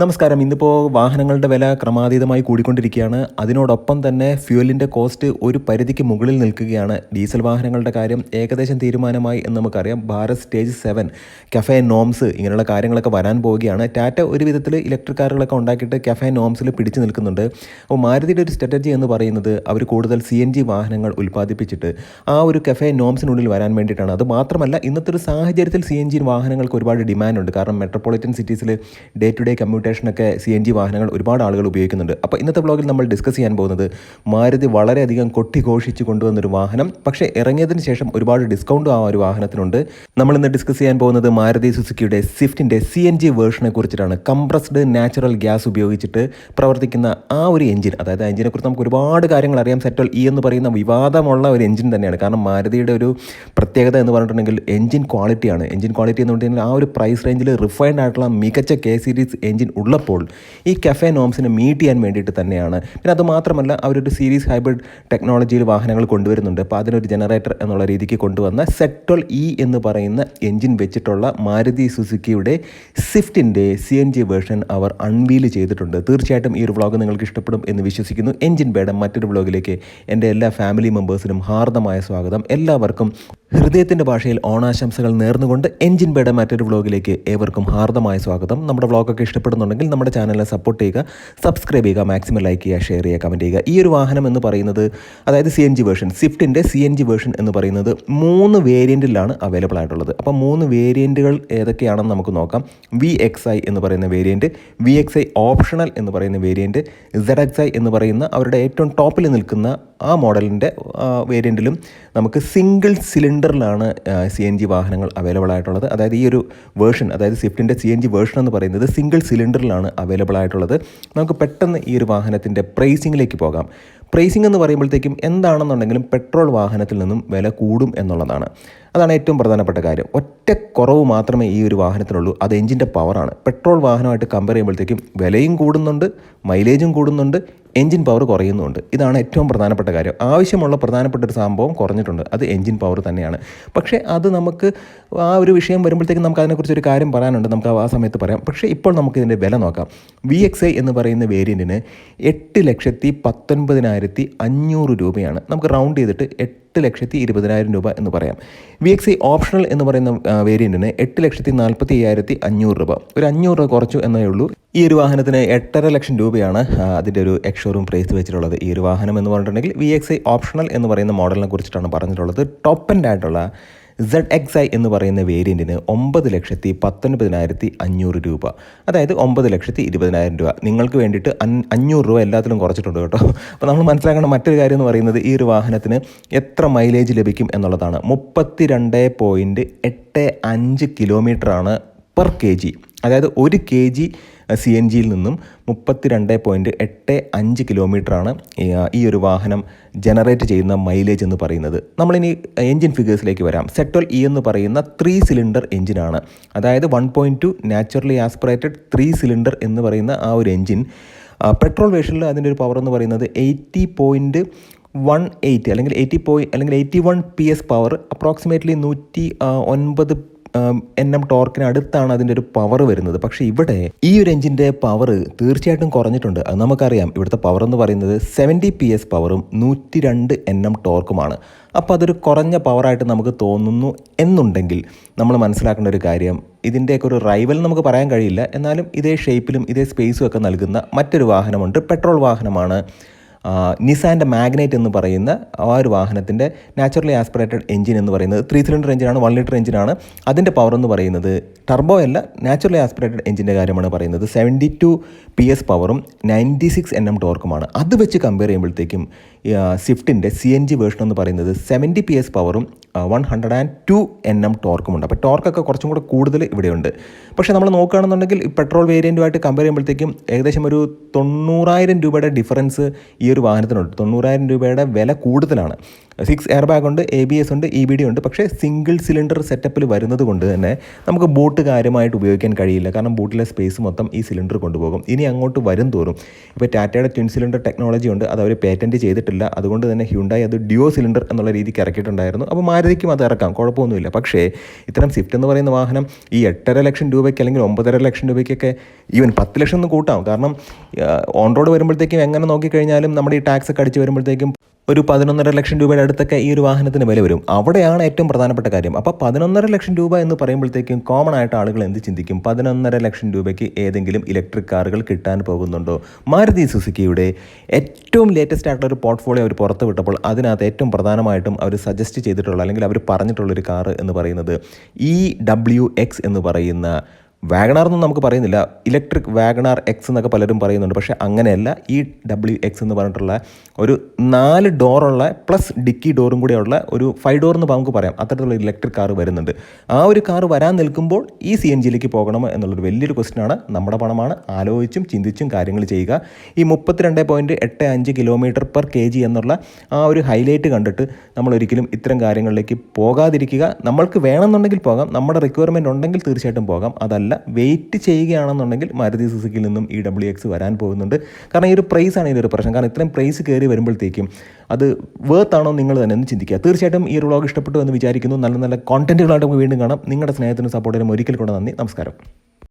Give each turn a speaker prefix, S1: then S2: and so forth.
S1: നമസ്കാരം. ഇന്നിപ്പോൾ വാഹനങ്ങളുടെ വില ക്രമാതീതമായി കൂടിക്കൊണ്ടിരിക്കുകയാണ്. അതിനോടൊപ്പം തന്നെ ഫ്യൂവലിന്റെ കോസ്റ്റ് ഒരു പരിധിക്ക് മുകളിൽ നിൽക്കുകയാണ്. ഡീസൽ വാഹനങ്ങളുടെ കാര്യം ഏകദേശം തീരുമാനമായി എന്ന് നമുക്കറിയാം. Bharat stage seven CAFE norms ഇങ്ങനെയുള്ള കാര്യങ്ങളൊക്കെ വരാൻ പോവുകയാണ്. ടാറ്റ ഒരു വിധത്തിൽ ഇലക്ട്രിക് കാറുകളൊക്കെ ഉണ്ടാക്കിയിട്ട് കഫേ നോംസിൽ പിടിച്ചു നിൽക്കുന്നുണ്ട്. അപ്പോൾ മാരുതിയുടെ ഒരു സ്ട്രാറ്റജി എന്ന് പറയുന്നത് അവർ കൂടുതൽ സി എൻ ജി വാഹനങ്ങൾ ഉൽപ്പാദിപ്പിച്ചിട്ട് ആ ഒരു കഫേ നോംസിനുള്ളിൽ വരാൻ വേണ്ടിയിട്ടാണ്. അത് മാത്രമല്ല ഇന്നത്തെ ഒരു സാഹചര്യത്തിൽ സി എൻ ജി വാഹനങ്ങൾക്ക് ഒരുപാട് ഡിമാൻഡ് ഉണ്ട് കാരണം മെട്രോപൊളിറ്റൻ സിറ്റീസിൽ ഡേ ടു ഡേ കമ്മ്യൂട്ടേഷനൊക്കെ സി എൻ ജി വാഹനങ്ങൾ ഒരുപാട് ആളുകൾ ഉപയോഗിക്കുന്നുണ്ട്. അപ്പോൾ ഇന്നത്തെ ബ്ലോഗിൽ നമ്മൾ ഡിസ്കസ് ചെയ്യാൻ പോകുന്നത് മാരുതി വളരെയധികം കൊട്ടിഘോഷിച്ച് കൊണ്ടുവന്നൊരു വാഹനം. പക്ഷേ ഇറങ്ങിയതിന് ശേഷം ഒരുപാട് ഡിസ്കൗണ്ട് ആ ഒരു വാഹനത്തിനുണ്ട്. നമ്മൾ ഇന്ന് ഡിസ്കസ് ചെയ്യാൻ പോകുന്നത് മാരുതി സുസുക്കിയുടെ സ്വിഫ്റ്റിന്റെ സി എൻ ജി വേർഷനെ കുറിച്ചിട്ടാണ്. കംപ്രസ്ഡ് നാച്ചുറൽ ഗ്യാസ് ഉപയോഗിച്ചിട്ട് പ്രവർത്തിക്കുന്ന ആ ഒരു എഞ്ചിൻ. അതായത് ആ എഞ്ചിനെ കുറിച്ച് നമുക്ക് ഒരുപാട് കാര്യങ്ങൾ അറിയാം. സെറ്റൽ ഇ എന്ന് പറയുന്ന വിവാദമുള്ള ഒരു എഞ്ചിൻ തന്നെയാണ്. കാരണം മാരുതിയുടെ ഒരു പ്രത്യേകത എന്ന് പറഞ്ഞിട്ടുണ്ടെങ്കിൽ എഞ്ചിൻ ക്വാളിറ്റിയാണ്. എഞ്ചിൻ ക്വാളിറ്റി എന്ന് പറഞ്ഞിട്ടുണ്ടെങ്കിൽ ആ ഒരു പ്രൈസ് റേഞ്ചിൽ റിഫൈൻഡ് ആയിട്ടുള്ള മികച്ച കെ സീരീസ് എഞ്ചിൻ ഉള്ളപ്പോൾ ഈ കഫേ നോംസിനെ മീറ്റ് ചെയ്യാൻ വേണ്ടിയിട്ട് തന്നെയാണ്. പിന്നെ അതുമാത്രമല്ല അവരൊരു സീരീസ് ഹൈബ്രിഡ് ടെക്നോളജിയിൽ വാഹനങ്ങൾ കൊണ്ടുവരുന്നുണ്ട്. അപ്പോൾ അതിനൊരു ജനറേറ്റർ എന്നുള്ള രീതിക്ക് കൊണ്ടുവന്ന സെറ്റോൾ ഇ എന്ന് പറയുന്ന എൻജിൻ വെച്ചിട്ടുള്ള മാരുതി സുസുക്കിയുടെ സ്വിഫ്റ്റിന്റെ സി എൻ ജി വേർഷൻ അവർ അൺവീൽ ചെയ്തിട്ടുണ്ട്. തീർച്ചയായിട്ടും ഈ ഒരു വ്ളോഗ് നിങ്ങൾക്ക് ഇഷ്ടപ്പെടും എന്ന് വിശ്വസിക്കുന്നു. എൻജിൻ ബേഡം മറ്റൊരു വ്ളോഗിലേക്ക് എന്റെ എല്ലാ ഫാമിലി മെമ്പേഴ്സിനും ഹാർദമായ സ്വാഗതം. എല്ലാവർക്കും ഹൃദയത്തിന്റെ ഭാഷയിൽ ഓണാശംസകൾ നേർന്നുകൊണ്ട് എൻജിൻ ബേഡ മറ്റൊരു വ്ളോഗിലേക്ക് ഏവർക്കും ഹാർദമായ സ്വാഗതം. നമ്മുടെ വ്ളോഗൊക്കെ ഇഷ്ടപ്പെടുന്നുണ്ടെങ്കിൽ നമ്മുടെ ചാനലിനെ സപ്പോർട്ട് ചെയ്യുക സബ്സ്ക്രൈബ് ചെയ്യുക മാക്സിമം ലൈക്ക് ചെയ്യുക ഷെയർ ചെയ്യുക കമന്റ് ചെയ്യുക. ഈ ഒരു വാഹനം എന്ന് പറയുന്നത് അതായത് സി എൻ ജി വേർഷൻ സ്വിഫ്റ്റിന്റെ സി എൻ ജി വേർഷൻ എന്ന് പറയുന്നത് മൂന്ന് വേരിയന്റിലാണ് അവൈലബിൾ ആയിട്ടുള്ളത്. അപ്പോൾ മൂന്ന് വേരിയന്റുകൾ ഏതൊക്കെയാണെന്ന് നമുക്ക് നോക്കാം. വി എക്സ് ഐ എന്ന് പറയുന്ന variant V X I optional എന്ന് പറയുന്ന വേരിയന്റ് സെഡ് എക്സ് ഐ എന്ന് പറയുന്ന അവരുടെ ഏറ്റവും ടോപ്പിൽ നിൽക്കുന്ന ആ മോഡലിന്റെ വേരിയന്റിലും നമുക്ക് സിംഗിൾ സിലിണ്ടറിലാണ് സി എൻ ജി വാഹനങ്ങൾ അവൈലബിൾ ആയിട്ടുള്ളത്. അതായത് ഈ ഒരു വേർഷൻ അതായത് സ്വിഫ്റ്റിന്റെ സി എൻ ജി വേർഷൻ എന്ന് പറയുന്നത് സിംഗിൾ സിലിണ്ടറിലാണ് അവൈലബിൾ ആയിട്ടുള്ളത്. നമുക്ക് പെട്ടെന്ന് ഈ ഒരു വാഹനത്തിന്റെ പ്രൈസിങ്ങിലേക്ക് പോകാം. പ്രൈസിംഗ് എന്ന് പറയുമ്പോഴത്തേക്കും എന്താണെന്നുണ്ടെങ്കിലും പെട്രോൾ വാഹനത്തിൽ നിന്നും വില കൂടും എന്നുള്ളതാണ്. അതാണ് ഏറ്റവും പ്രധാനപ്പെട്ട കാര്യം. ഒറ്റ കുറവ് മാത്രമേ ഈ ഒരു വാഹനത്തിനുള്ളൂ. അത് എഞ്ചിന്റെ പവറാണ് പെട്രോൾ വാഹനമായിട്ട് കമ്പയർ ചെയ്യുമ്പോഴത്തേക്കും വിലയും കൂടുന്നുണ്ട് മൈലേജും കൂടുന്നുണ്ട് എഞ്ചിൻ പവർ കുറയുന്നുണ്ട്. ഇതാണ് ഏറ്റവും പ്രധാനപ്പെട്ട കാര്യം. ആവശ്യമുള്ള പ്രധാനപ്പെട്ട ഒരു സംഭവം കുറഞ്ഞിട്ടുണ്ട്. അത് എഞ്ചിൻ പവർ തന്നെയാണ്. പക്ഷേ അത് നമുക്ക് ആ ഒരു വിഷയം വരുമ്പോഴത്തേക്കും നമുക്ക് അതിനെക്കുറിച്ച് ഒരു കാര്യം പറയാനുണ്ട്. നമുക്ക് ആ സമയത്ത് പറയാം. പക്ഷേ ഇപ്പോൾ നമുക്ക് ഇതിന്റെ വില നോക്കാം. വി എക്സ് ഐ എന്ന് പറയുന്ന വേരിയന്റിന് എട്ട് ലക്ഷത്തി പത്തൊൻപതിനായിരത്തി അഞ്ഞൂറ് രൂപയാണ്. നമുക്ക് റൗണ്ട് ചെയ്തിട്ട് എട്ട് ലക്ഷത്തി ഇരുപതിനായിരം രൂപ എന്ന് പറയാം. വി എക്സ് ഓപ്ഷണൽ എന്ന് പറയുന്ന വേരിയന്റിന് എട്ട് ലക്ഷത്തി നാൽപ്പത്തി അയ്യായിരത്തി അഞ്ഞൂറ് രൂപ. ഒരു അഞ്ഞൂറ് രൂപ കുറച്ചു എന്നേ ഉള്ളൂ. ഈ ഒരു വാഹനത്തിന് എട്ടര ലക്ഷം രൂപയാണ് അതിന്റെ ഒരു എക്സ്ഷോറൂം പ്രൈസ് വെച്ചിട്ടുള്ളത്. ഈ ഒരു വാഹനം എന്ന് പറഞ്ഞിട്ടുണ്ടെങ്കിൽ വി എക്സ് ഓപ്ഷണൽ എന്ന് പറയുന്ന മോഡലിനെ കുറിച്ചിട്ടാണ് പറഞ്ഞിട്ടുള്ളത്. ടോപ്പ് ആയിട്ടുള്ള സെഡ് എക്സ് ഐ എന്ന് പറയുന്ന വേരിയന്റിന് ഒമ്പത് ലക്ഷത്തി പത്തൊൻപതിനായിരത്തി അഞ്ഞൂറ് രൂപ. അതായത് ഒമ്പത് ലക്ഷത്തി ഇരുപതിനായിരം രൂപ. നിങ്ങൾക്ക് വേണ്ടിയിട്ട് അഞ്ഞൂറ് രൂപ എല്ലാത്തിലും കുറച്ചിട്ടുണ്ട് കേട്ടോ. അപ്പോൾ നമ്മൾ മനസ്സിലാക്കേണ്ട മറ്റൊരു കാര്യം എന്ന് പറയുന്നത് ഈ ഒരു വാഹനത്തിന് എത്ര മൈലേജ് ലഭിക്കും എന്നുള്ളതാണ്. മുപ്പത്തി രണ്ട് പോയിന്റ് എട്ട് അഞ്ച് കിലോമീറ്ററാണ് പെർ കെ ജി. അതായത് ഒരു കെ ജി സി എൻ ജിയിൽ നിന്നും മുപ്പത്തി രണ്ട് പോയിന്റ് എട്ട് അഞ്ച് കിലോമീറ്ററാണ് ഈ ഒരു വാഹനം ജനറേറ്റ് ചെയ്യുന്ന മൈലേജ് എന്ന് പറയുന്നത്. നമ്മളിനി എൻജിൻ ഫിഗേഴ്സിലേക്ക് വരാം. സെറ്റോൽ ഇ എന്ന് പറയുന്ന ത്രീ സിലിണ്ടർ എഞ്ചിനാണ് അതായത് one point two naturally aspirated three cylinder എന്ന് പറയുന്ന ആ ഒരു എഞ്ചിൻ പെട്രോൾ വേഷനിൽ അതിന്റെ ഒരു പവർ എന്ന് പറയുന്നത് എയ്റ്റി പോയിന്റ് വൺ എയ്റ്റ് അല്ലെങ്കിൽ എയ്റ്റി പോയി അല്ലെങ്കിൽ eighty one P S power approximately നൂറ്റി ഒൻപത് എൻ എം ടോർക്കിന് അടുത്താണ് അതിന്റെ ഒരു പവർ വരുന്നത്. പക്ഷേ ഇവിടെ ഈ ഒരു എഞ്ചിന്റെ പവർ തീർച്ചയായിട്ടും കുറഞ്ഞിട്ടുണ്ട്. അത് നമുക്കറിയാം. ഇവിടുത്തെ പവർ എന്ന് പറയുന്നത് സെവന്റി പി എസ് പവറും നൂറ്റി രണ്ട് എൻ എം ടോർക്കുമാണ് അപ്പോൾ അതൊരു കുറഞ്ഞ പവറായിട്ട് നമുക്ക് തോന്നുന്നു എന്നുണ്ടെങ്കിൽ നമ്മൾ മനസ്സിലാക്കേണ്ട ഒരു കാര്യം ഇതിന്റെയൊക്കെ ഒരു റൈവൽ നമുക്ക് പറയാൻ കഴിയില്ല. എന്നാലും ഇതേ ഷേപ്പിലും ഇതേ സ്പേസും ഒക്കെ നൽകുന്ന മറ്റൊരു വാഹനമുണ്ട്. പെട്രോൾ വാഹനമാണ്. നിസാന്റെ മാഗ്നൈറ്റ് എന്ന് പറയുന്ന ആ ഒരു വാഹനത്തിന്റെ നാച്ചുറലി ആസ്പിറേറ്റഡ് എഞ്ചിൻ എന്ന് പറയുന്നത് ത്രീ സിലിണ്ടർ എഞ്ചിനാണ് വൺ ലിറ്റർ എഞ്ചിനാണ്. അതിന്റെ പവർ എന്ന് പറയുന്നത് ടർബോ അല്ല നാച്ചുറലി ആസ്പിറേറ്റഡ് എഞ്ചിന്റെ കാര്യമാണ് പറയുന്നത്. സെവന്റി ടു പി എസ് പവറും നയന്റി സിക്സ് എൻ എം ടോർക്കുമാണ് അത് വെച്ച് കമ്പയർ ചെയ്യുമ്പോഴത്തേക്കും സ്വിഫ്റ്റിന്റെ സി എൻ ജി വേർഷൻ എന്ന് പറയുന്നത് സെവന്റി പി എസ് പവറും one hundred and two N M ടോർക്കുമുണ്ട് അപ്പോൾ ടോർക്കൊക്കെ കുറച്ചും കൂടെ കൂടുതൽ ഇവിടെയുണ്ട്. പക്ഷേ നമ്മൾ നോക്കുകയാണെന്നുണ്ടെങ്കിൽ ഈ പെട്രോൾ വേരിയന്റുമായിട്ട് കമ്പയർ ചെയ്യുമ്പോഴത്തേക്കും ഏകദേശം ഒരു തൊണ്ണൂറായിരം രൂപയുടെ ഡിഫറൻസ് ഈ ഒരു വാഹനത്തിനുണ്ട്. തൊണ്ണൂറായിരം രൂപയുടെ വില കൂടുതലാണ്. സിക്സ് എയർ ബാഗ് ഉണ്ട് എ ബി എസ് ഉണ്ട് ഇ ബി ഡി ഉണ്ട്. പക്ഷേ സിംഗിൾ സിലിണ്ടർ സെറ്റപ്പിൽ വരുന്നത് കൊണ്ട് തന്നെ നമുക്ക് ബോട്ട് കാര്യമായിട്ട് ഉപയോഗിക്കാൻ കഴിയില്ല. കാരണം ബോട്ടിലെ സ്പേസ് മൊത്തം ഈ സിലിണ്ടർ കൊണ്ടുപോകും. ഇനി അങ്ങോട്ട് വരും തോറും ഇപ്പോൾ ടാറ്റയുടെ ട്വിൻ സിലിണ്ടർ ടെക്നോളജി ഉണ്ട് അത് അവർ പേറ്റന്റ് ചെയ്തിട്ടില്ല. അതുകൊണ്ട് തന്നെ ഹ്യുണ്ടായി അത് ഡ്യുവോ സിലിണ്ടർ എന്നുള്ള രീതിക്ക് ഇറക്കിയിട്ടുണ്ടായിരുന്നു. അപ്പോൾ മാരുതിക്കും അത് ഇറക്കാം കുഴപ്പമൊന്നുമില്ല. പക്ഷേ ഇത്തരം സ്വിഫ്റ്റ് എന്ന് പറയുന്ന വാഹനം ഈ എട്ടര ലക്ഷം രൂപയ്ക്ക് അല്ലെങ്കിൽ ഒമ്പതര ലക്ഷം രൂപയ്ക്കൊക്കെ ഈവൻ പത്ത് ലക്ഷം ഒന്ന് കൂട്ടാം. കാരണം ഓൺ റോഡ് വരുമ്പോഴത്തേക്കും എങ്ങനെ നോക്കിക്കഴിഞ്ഞാലും നമ്മുടെ ഈ ടാക്സ് ഒക്കെ അടിച്ച് വരുമ്പോഴത്തേക്കും ഒരു പതിനൊന്നര ലക്ഷം രൂപയുടെ അടുത്തൊക്കെ ഈ ഒരു വാഹനത്തിന് വില വരും. അവിടെയാണ് ഏറ്റവും പ്രധാനപ്പെട്ട കാര്യം. അപ്പോൾ പതിനൊന്നര ലക്ഷം രൂപ എന്ന് പറയുമ്പോഴത്തേക്കും കോമൺ ആയിട്ട് ആളുകൾ എന്ത് ചിന്തിക്കും? പതിനൊന്നര ലക്ഷം രൂപയ്ക്ക് ഏതെങ്കിലും ഇലക്ട്രിക് കാറുകൾ കിട്ടാൻ പോകുന്നുണ്ടോ? മാരുതി സുസുക്കിയുടെ ഏറ്റവും ലേറ്റസ്റ്റ് ആയിട്ടുള്ള ഒരു പോർട്ട്ഫോളിയോ അവർ പുറത്ത് വിട്ടപ്പോൾ അതിനകത്ത് ഏറ്റവും പ്രധാനമായിട്ടും അവർ സജസ്റ്റ് ചെയ്തിട്ടുള്ള അല്ലെങ്കിൽ അവർ പറഞ്ഞിട്ടുള്ളൊരു കാർ എന്ന് പറയുന്നത് ഇ ഡബ്ല്യു എക്സ് എന്ന് പറയുന്ന വാഗണാർ എന്നൊന്നും നമുക്ക് പറയുന്നില്ല. ഇലക്ട്രിക് വാഗണാർ എക്സ് എന്നൊക്കെ പലരും പറയുന്നുണ്ട്. പക്ഷേ അങ്ങനെയല്ല. ഈ ഡബ്ല്യു എക്സ് എന്ന് പറഞ്ഞിട്ടുള്ള ഒരു നാല് ഡോറുള്ള പ്ലസ് ഡിക്കി ഡോറും കൂടെയുള്ള ഒരു ഫൈവ് ഡോർ എന്ന് നമുക്ക് പറയാം. അത്തരത്തിലുള്ള ഇലക്ട്രിക് കാർ വരുന്നുണ്ട്. ആ ഒരു കാർ വരാൻ നിൽക്കുമ്പോൾ ഈ സി എൻ ജിയിലേക്ക് പോകണമോ എന്നുള്ളൊരു വലിയൊരു ക്വസ്റ്റ്യനാണ് നമ്മുടെ പണമാണ്. ആലോചിച്ചും ചിന്തിച്ചും കാര്യങ്ങൾ ചെയ്യുക. ഈ മുപ്പത്തിരണ്ട് പോയിന്റ് എട്ട് അഞ്ച് കിലോമീറ്റർ പെർ കെ ജി എന്നുള്ള ആ ഒരു ഹൈലൈറ്റ് കണ്ടിട്ട് നമ്മൾ ഒരിക്കലും ഇത്തരം കാര്യങ്ങളിലേക്ക് പോകാതിരിക്കുക. നമ്മൾക്ക് വേണമെന്നുണ്ടെങ്കിൽ പോകാം. നമ്മുടെ റിക്വയർമെന്റ് ഉണ്ടെങ്കിൽ തീർച്ചയായിട്ടും പോകാം. അതല്ല വെയിറ്റ് ചെയ്യുകയാണെന്നുണ്ടെങ്കിൽ മാരുതി സുസുക്കിയിൽ നിന്നും ഈ ഡബ്ല്യു എക്സ് വരാൻ പോകുന്നുണ്ട്. കാരണം ഈ ഒരു ആണ് ഇതിന്റെ ഒരു പ്രശ്നം. കാരണം ഇത്രയും പ്രൈസ് കയറി വരുമ്പോഴത്തേക്കും അത് വേർത്ത് ആണോ നിങ്ങൾ തന്നെ ഒന്ന് ചിന്തിക്കുക. തീർച്ചയായിട്ടും ഈ ഒരു വ്ളോഗ് ഇഷ്ടപ്പെട്ടു എന്ന് വിചാരിക്കുന്നു. നല്ല നല്ല കോണ്ടന്റുകളായിട്ട് നമുക്ക് വീണ്ടും കാണാം. നിങ്ങളുടെ സ്നേഹത്തിനും സപ്പോർട്ടിനും ഒരിക്കൽ കൂടെ നന്ദി. നമസ്കാരം.